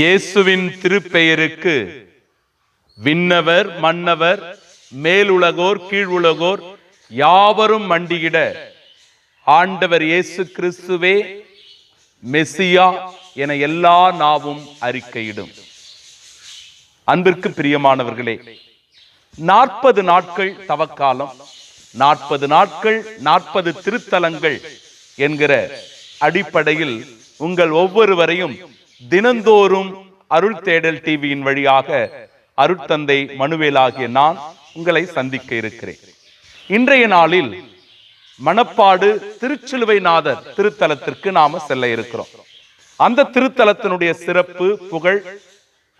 இயேசுவின் திருப்பெயருக்கு விண்ணவர் மன்னவர் மேலுலகோர் கீழுலகோர் யாவரும் மண்டியிட ஆண்டவர் இயேசு கிறிஸ்துவே மெசியா என எல்லா நாவும் அறிக்கையிடும். அன்பிற்கு பிரியமானவர்களே நாற்பது நாட்கள் தவக்காலம் நாற்பது நாட்கள் நாற்பது திருத்தலங்கள் என்கிற அடிப்படையில் உங்கள் ஒவ்வொருவரையும் தினந்தோறும் அருள் தேடல் டிவியின் வழியாக அருட்தந்தை மனுவேலாகிய நான் உங்களை சந்திக்க இருக்கிறேன். இன்றைய நாளில் மணப்பாடு திருச்சிலுவை நாதர் திருத்தலத்திற்கு நாம செல்ல இருக்கிறோம். அந்த திருத்தலத்தினுடைய சிறப்பு புகழ்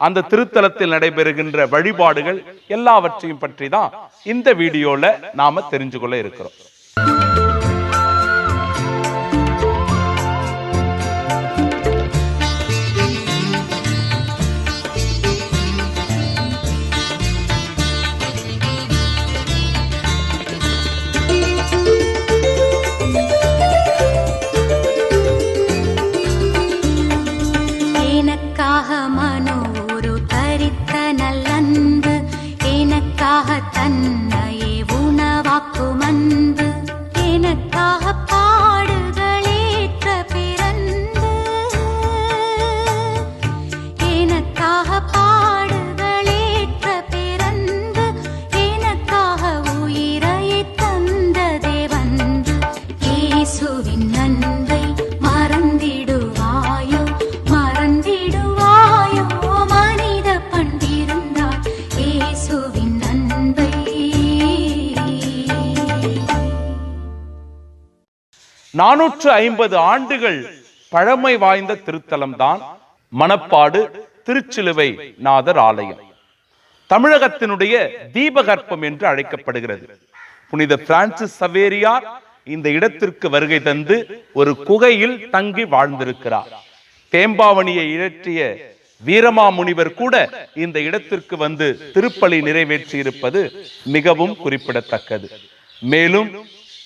அந்த திருத்தலத்தில் நடைபெறுகின்ற வழிபாடுகள் எல்லாவற்றையும் பற்றி தான் இந்த வீடியோல நாம தெரிஞ்சு கொள்ள இருக்கிறோம். நானூற்று ஐம்பது ஆண்டுகள் பழமை வாய்ந்த திருத்தலம் தான் மணப்பாடு திருச்சிலுவை நாதர் ஆலயம். தமிழகத்தினுடைய தீபகற்பம் என்று அழைக்கப்படுகிறது. புனித பிரான்சிஸ் சவேரியார் இந்த இடத்திற்கு வருகை தந்து ஒரு குகையில் தங்கி வாழ்ந்திருக்கிறார். தேம்பாவணியை இயற்றிய வீரமாமுனிவர் கூட இந்த இடத்திற்கு வந்து திருப்பலி நிறைவேற்றி இருப்பது மிகவும் குறிப்பிடத்தக்கது. மேலும்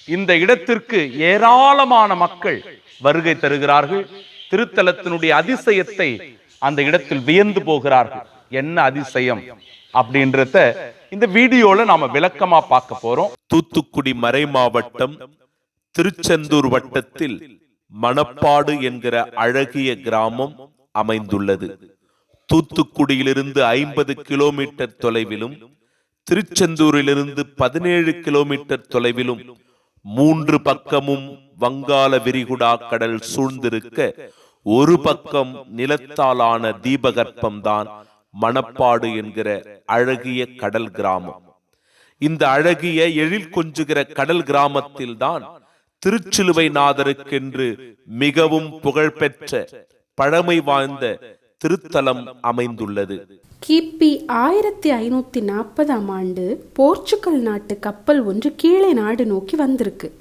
இந்த இடத்திற்கு ஏராளமான மக்கள் வருகை தருகிறார்கள். திருத்தலத்தினுடைய அதிசயத்தை அந்த இடத்தில் வியந்து போகிறார்கள். என்ன அதிசயம் அப்படின்றத இந்த வீடியோல நாம விளக்கமா பார்க்க போறோம். தூத்துக்குடி மறை மாவட்டம் திருச்செந்தூர் வட்டத்தில் மணப்பாடு என்கிற அழகிய கிராமம் அமைந்துள்ளது. தூத்துக்குடியிலிருந்து ஐம்பது கிலோமீட்டர் தொலைவிலும் திருச்செந்தூரிலிருந்து பதினேழு கிலோமீட்டர் தொலைவிலும் மூன்று பக்கமும் வங்காள விரிகுடா கடல் சூழ்ந்திருக்க ஒரு பக்கம் நிலத்தாலான தீபகற்பம்தான் மணப்பாடு என்கிற அழகிய கடல் கிராமம். இந்த அழகிய எழில் கொஞ்சுகிற கடல் கிராமத்தில்தான் திருச்சிலுவை நாதருக்கென்று மிகவும் புகழ்பெற்ற பழமை வாய்ந்த திருத்தலம் அமைந்துள்ளது. கிபி ஆயிரத்தி ஐநூத்தி நாற்பதாம் ஆண்டு போர்ச்சுகல் நாட்டு கப்பல் ஒன்று கீழே நாடு நோக்கி வந்திருக்கு.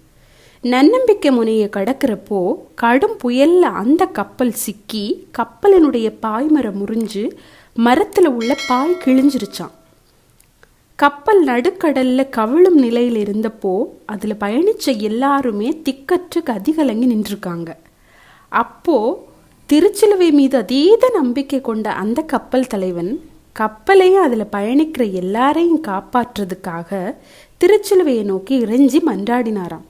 நன்னம்பிக்கை முனையை கடக்கிறப்போ கடும் புயல்ல அந்த கப்பல் சிக்கி கப்பலினுடைய பாய்மரம் முறிஞ்சு மரத்துல உள்ள பாய் கிழிஞ்சிருச்சான் கப்பல் நடுக்கடல்ல கவிழும் நிலையில் இருந்தப்போ அதுல பயணிச்ச எல்லாருமே திக்கற்று கதிகலங்கி நின்றுருக்காங்க. அப்போ திருச்சிலுவை மீது அதீத நம்பிக்கை கொண்ட அந்த கப்பல் தலைவன் கப்பலையும் அதில் பயணிக்கிற எல்லாரையும் காப்பாற்றுறதுக்காக திருச்சிலுவையை நோக்கி இறைஞ்சி மன்றாடினாராம்.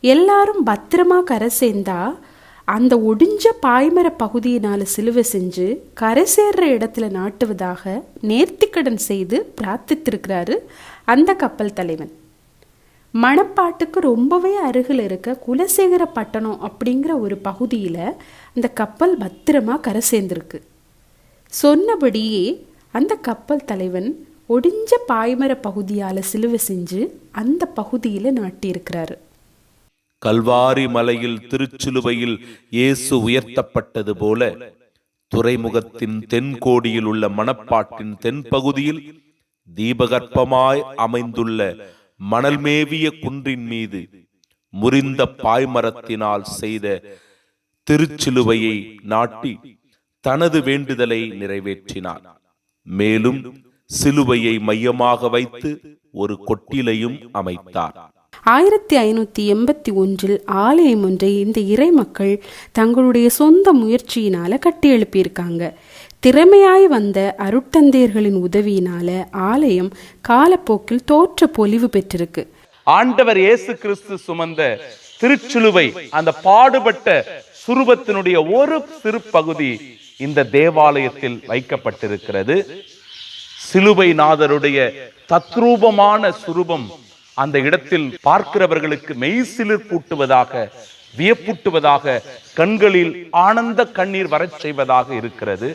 எல்லாரும் பத்திரமா கரை சேர்ந்தா அந்த ஒடிஞ்ச பாய்மர பகுதியினால் சிலுவை செஞ்சு கரை சேர்ற இடத்துல நாட்டுவதாக நேர்த்திக்கடன் செய்து பிரார்த்தித்திருக்கிறாரு அந்த கப்பல் தலைவன். மணப்பாட்டுக்கு ரொம்பவே அருகில் இருக்க குலசேகர பட்டணம் அப்படிங்கிற ஒரு பகுதியில் அந்த கப்பல் பத்திரமா கரை சேர்ந்திருக்கு. சொன்னபடியே அந்த கப்பல் தலைவன் ஒடிஞ்ச பாய்மர பகுதியால் சிலுவை செஞ்சு அந்த பகுதியில் நாட்டியிருக்கிறாரு. கல்வாரி மலையில் திருச்சிலுவையில் இயேசு உயர்த்தப்பட்டது போல துறைமுகத்தின் தென்கோடியில் உள்ள மணப்பாட்டின் தென்பகுதியில் தீபகற்பமாய் அமைந்துள்ள மணல் மேவிய குன்றின் மீது முறிந்த பாய்மரத்தினால் செய்த திருச்சிலுவையை நாட்டி தனது வேண்டுதலை நிறைவேற்றினார் மேலும் சிலுவையை மையமாக வைத்து ஒரு கொட்டிலையும் அமைத்தார். ஆயிரத்தி ஐநூத்தி எண்பத்தி ஒன்றில் ஆலயம் ஒன்றை இந்த இறை மக்கள் தங்களுடைய சொந்த முயற்சியினால கட்டி எழுப்பியிருக்காங்க திறமையாய் வந்த அருட்தந்தையர்களின் உதவியினால ஆலயம் காலப்போக்கில் தோற்ற பொலிவு பெற்றிருக்கு. ஆண்டவர் இயேசு கிறிஸ்து சுமந்த திருச்சிலுவை அந்த பாடுபட்ட சுரூபத்தினுடைய ஒரு சிறு பகுதி இந்த தேவாலயத்தில் வைக்கப்பட்டிருக்கிறது. சிலுவை நாதருடைய தத்ரூபமான சுரூபம் அந்த இடத்தில் பார்க்கிறவர்களுக்கு மெய்சிலிர் கூட்டுவதாக வியப்பூட்டுவதாக கண்களில் ஆனந்த கண்ணீர் வரச் செய்வதாக இருக்கிறது.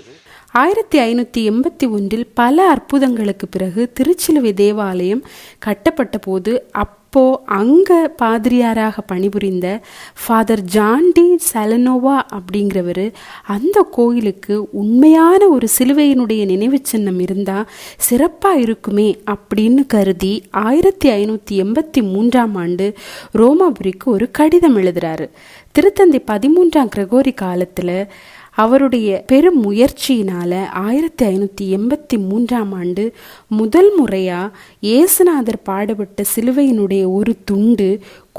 ஆயிரத்தி ஐநூற்றி எண்பத்தி ஒன்றில் பல அற்புதங்களுக்கு பிறகு திருச்சிலுவை தேவாலயம் கட்டப்பட்ட போது அப்போ அங்க பாதிரியாராக பணிபுரிந்த ஃபாதர் ஜான் டி சலனோவா அப்படிங்கிறவர் அந்த கோயிலுக்கு உண்மையான ஒரு சிலுவையினுடைய நினைவு சின்னம் இருந்தால் சிறப்பாக இருக்குமே அப்படின்னு கருதி ஆயிரத்தி ஐநூற்றி எண்பத்தி மூன்றாம் ஆண்டு ரோமாபுரிக்கு ஒரு கடிதம் எழுதுறாரு. திருத்தந்தை பதிமூன்றாம் கிரகோரி காலத்தில் அவருடைய பெரும் முயற்சியினால் ஆயிரத்தி ஐநூற்றி எண்பத்தி மூன்றாம் ஆண்டு முதல் முறையாக இயேசுநாதர் பாடுபட்ட சிலுவையினுடைய ஒரு துண்டு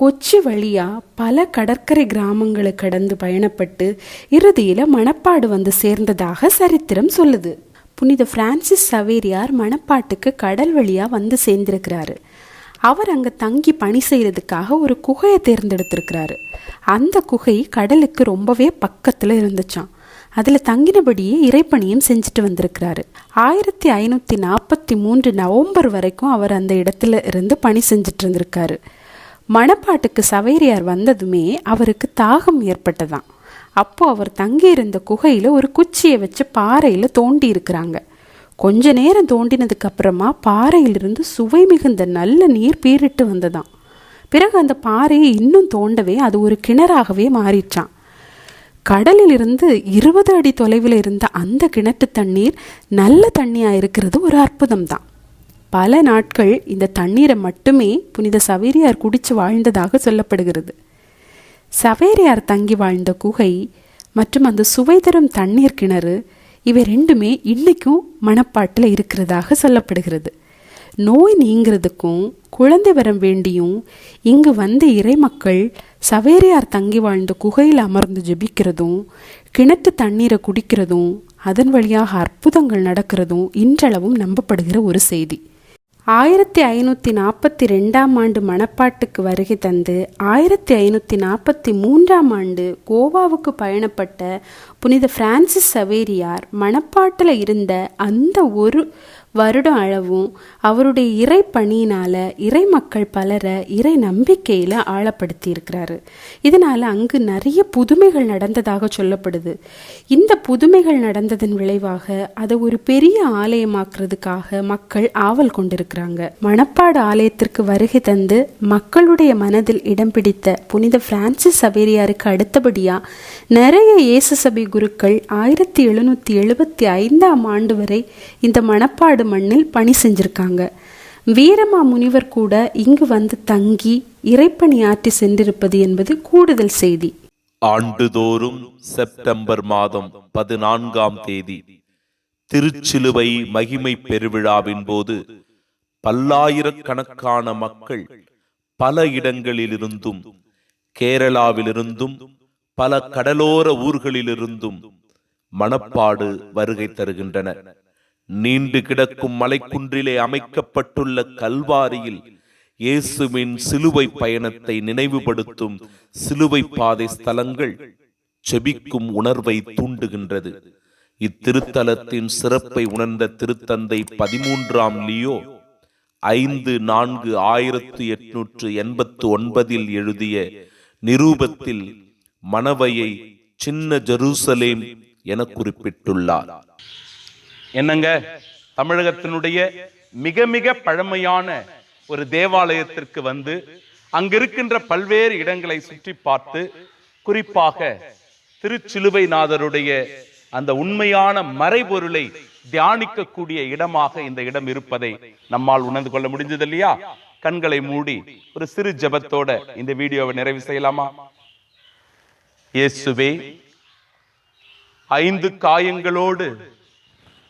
கொச்சி வழியாக பல கடற்கரை கிராமங்களை கடந்து பயணப்பட்டு இறுதியில் மணப்பாடு வந்து சேர்ந்ததாக சரித்திரம் சொல்லுது. புனித பிரான்சிஸ் சவேரியார் மணப்பாட்டுக்கு கடல் வழியாக வந்து சேர்ந்திருக்கிறாரு. அவர் அங்கே தங்கி பணி செய்கிறதுக்காக ஒரு குகையை தேர்ந்தெடுத்திருக்கிறாரு. அந்த குகை கடலுக்கு ரொம்பவே பக்கத்தில் இருந்துச்சான் அதில் தங்கினபடியே இறைப்பணியும் செஞ்சுட்டு வந்திருக்கிறாரு. ஆயிரத்தி ஐநூற்றி நாற்பத்தி மூன்று நவம்பர் வரைக்கும் அவர் அந்த இடத்துல இருந்து பணி செஞ்சுட்டு இருந்திருக்காரு. மணப்பாட்டுக்கு சவேரியார் வந்ததுமே அவருக்கு தாகம் ஏற்பட்டதாம். அப்போ அவர் தங்கியிருந்த குகையில் ஒரு குச்சியை வச்சு பாறையில் தோண்டி இருக்கிறாங்க. கொஞ்ச நேரம் தோண்டினதுக்கு அப்புறமா பாறையிலிருந்து சுவை மிகுந்த நல்ல நீர் பீரிட்டு வந்ததாம். பிறகு அந்த பாறையை இன்னும் தோண்டவே அது ஒரு கிணறாகவே மாறிச்சான் கடலிலிருந்து இருபது அடி தொலைவில் இருந்த அந்த கிணற்று தண்ணீர் நல்ல தண்ணியாக இருக்கிறது ஒரு அற்புதம் தான் பல நாட்கள் இந்த தண்ணீரை மட்டுமே புனித சவேரியார் குடித்து வாழ்ந்ததாக சொல்லப்படுகிறது. சவேரியார் தங்கி வாழ்ந்த குகை மற்றும் அந்த சுவை தரும் தண்ணீர் கிணறு இவை ரெண்டுமே இன்றைக்கும் மணப்பாட்டில் இருக்கிறதாக சொல்லப்படுகிறது. நோய் நீங்கிறதுக்கும் குழந்தை வரம் வேண்டியும் இங்கு வந்த இறைமக்கள் சவேரியார் தங்கி வாழ்ந்த குகையில் அமர்ந்து ஜெபிக்கிறதும் கிணற்று தண்ணீரை குடிக்கிறதும் அதன் வழியாக அற்புதங்கள் நடக்கிறதும் இன்றளவும் நம்பப்படுகிற ஒரு செய்தி. ஆயிரத்தி ஐநூற்றி நாற்பத்தி ரெண்டாம் ஆண்டு மணப்பாட்டுக்கு வருகை தந்து ஆயிரத்தி ஐநூற்றி நாற்பத்தி மூன்றாம் ஆண்டு கோவாவுக்கு பயணப்பட்ட புனித பிரான்சிஸ் சவேரியார் மணப்பாட்டில் இருந்த அந்த ஒரு வருடம் அளவும் அவருடைய இறை பணியினால இறை மக்கள் பலரை இறை நம்பிக்கையில் ஆழப்படுத்தி இருக்கிறாரு இதனால் அங்கு நிறைய புதுமைகள் நடந்ததாக சொல்லப்படுது. இந்த புதுமைகள் நடந்ததன் விளைவாக அதை ஒரு பெரிய ஆலயமாக்குறதுக்காக மக்கள் ஆவல் கொண்டிருக்கிறாங்க. மணப்பாடு ஆலயத்திற்கு வருகை தந்து மக்களுடைய மனதில் இடம் பிடித்த புனித பிரான்சிஸ் சவேரியாருக்கு அடுத்தபடியாக நிறைய இயேசு சபை குருக்கள் ஆயிரத்தி எழுநூத்தி எழுபத்தி ஐந்தாம் ஆண்டு வரை இந்த மணப்பாடு மண்ணில் பணி செஞ்சிருக்காங்க. வீரமா முனிவர் கூட இங்கு வந்து தங்கி இறைப்பணி ஆற்றி சென்றிருப்பது என்பது கூடுதல் செய்தி. ஆண்டுதோறும் செப்டம்பர் மாதம் பதினான்காம் தேதி திருச்சிலுவை மகிமை பெருவிழாவின் போது பல்லாயிரக்கணக்கான மக்கள் பல இடங்களிலிருந்தும் கேரளாவிலிருந்தும் பல கடலோர ஊர்களிலிருந்தும் மணப்பாடு வருகை தருகின்றனர். நீண்டு கிடக்கும் மலைக்குன்றிலே அமைக்கப்பட்டுள்ள கல்வாரியில் இயேசுவின் சிலுவை பயணத்தை நினைவுபடுத்தும் சிலுவை பாதை ஸ்தலங்கள் செபிக்கும் உணர்வை தூண்டுகின்றது. இத்திருத்தலத்தின் சிறப்பை உணர்ந்த திருத்தந்தை பதிமூன்றாம் லியோ ஐந்து நான்கு ஆயிரத்து எட்நூற்று எண்பத்து ஒன்பதில் எழுதிய நிரூபத்தில் மணவையை சின்ன ஜெருசலேம் என குறிப்பிட்டுள்ளார். என்னங்க? தமிழகத்தினுடைய மிக மிக பழமையான ஒரு தேவாலயத்திற்கு வந்து அங்கிருக்கின்ற பல்வேறு இடங்களை சுற்றி பார்த்து குறிப்பாக திருச்சிலுவைநாதருடைய அந்த உண்மையான மறைபொருளை தியானிக்கக்கூடிய இடமாக இந்த இடம் இருப்பதை நம்மால் உணர்ந்து கொள்ள முடிஞ்சது இல்லையா? கண்களை மூடி ஒரு சிறு ஜெபத்தோட இந்த வீடியோவை நிறைவு செய்யலாமா? இயேசுவே ஐந்து காயங்களோடு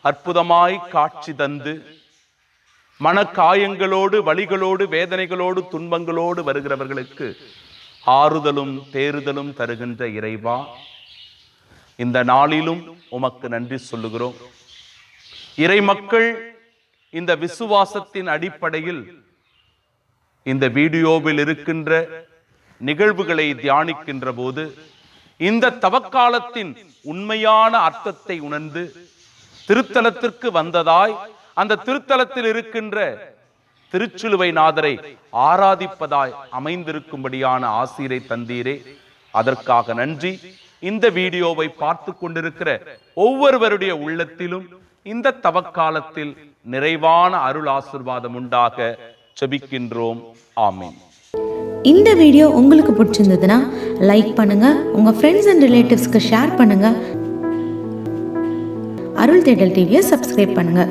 அற்புதமாய் காட்சி தந்து மனக்காயங்களோடு வலிகளோடு வேதனைகளோடு துன்பங்களோடு வருகிறவர்களுக்கு ஆறுதலும் தேறுதலும் தருகின்ற இறைவா இந்த நாளிலும் உமக்கு நன்றி சொல்லுகிறோம். இறை மக்கள் இந்த விசுவாசத்தின் அடிப்படையில் இந்த வீடியோவில் இருக்கின்ற நிகழ்வுகளை தியானிக்கின்ற போது இந்த தவக்காலத்தின் உண்மையான அர்த்தத்தை உணர்ந்து திருத்தலத்திற்கு வந்ததாய் அந்த திருத்தலத்தில் இருக்கின்ற திருச்சிலுவை நாதரை ஆராதிப்பதாய் அமைந்திருக்கும்படியான ஆசிரை தந்தீரே. அதற்காக நன்றி. இந்த வீடியோவை பார்த்து கொண்டிருக்கிற ஒவ்வொருவருடைய உள்ளத்திலும் இந்த தவக்காலத்தில் நிறைவான அருள் ஆசிர்வாதம் உண்டாக செபிக்கின்றோம் ஆமீன். இந்த வீடியோ உங்களுக்கு பிடிச்சிருந்ததுன்னா லைக் பண்ணுங்க. உங்க ஃப்ரெண்ட்ஸ் அண்ட் ரிலேட்டிவ்ஸ்க்கு ஷேர் பண்ணுங்க. அருள் தேடல் டிவியை சப்ஸ்கிரைப் பண்ணுங்க.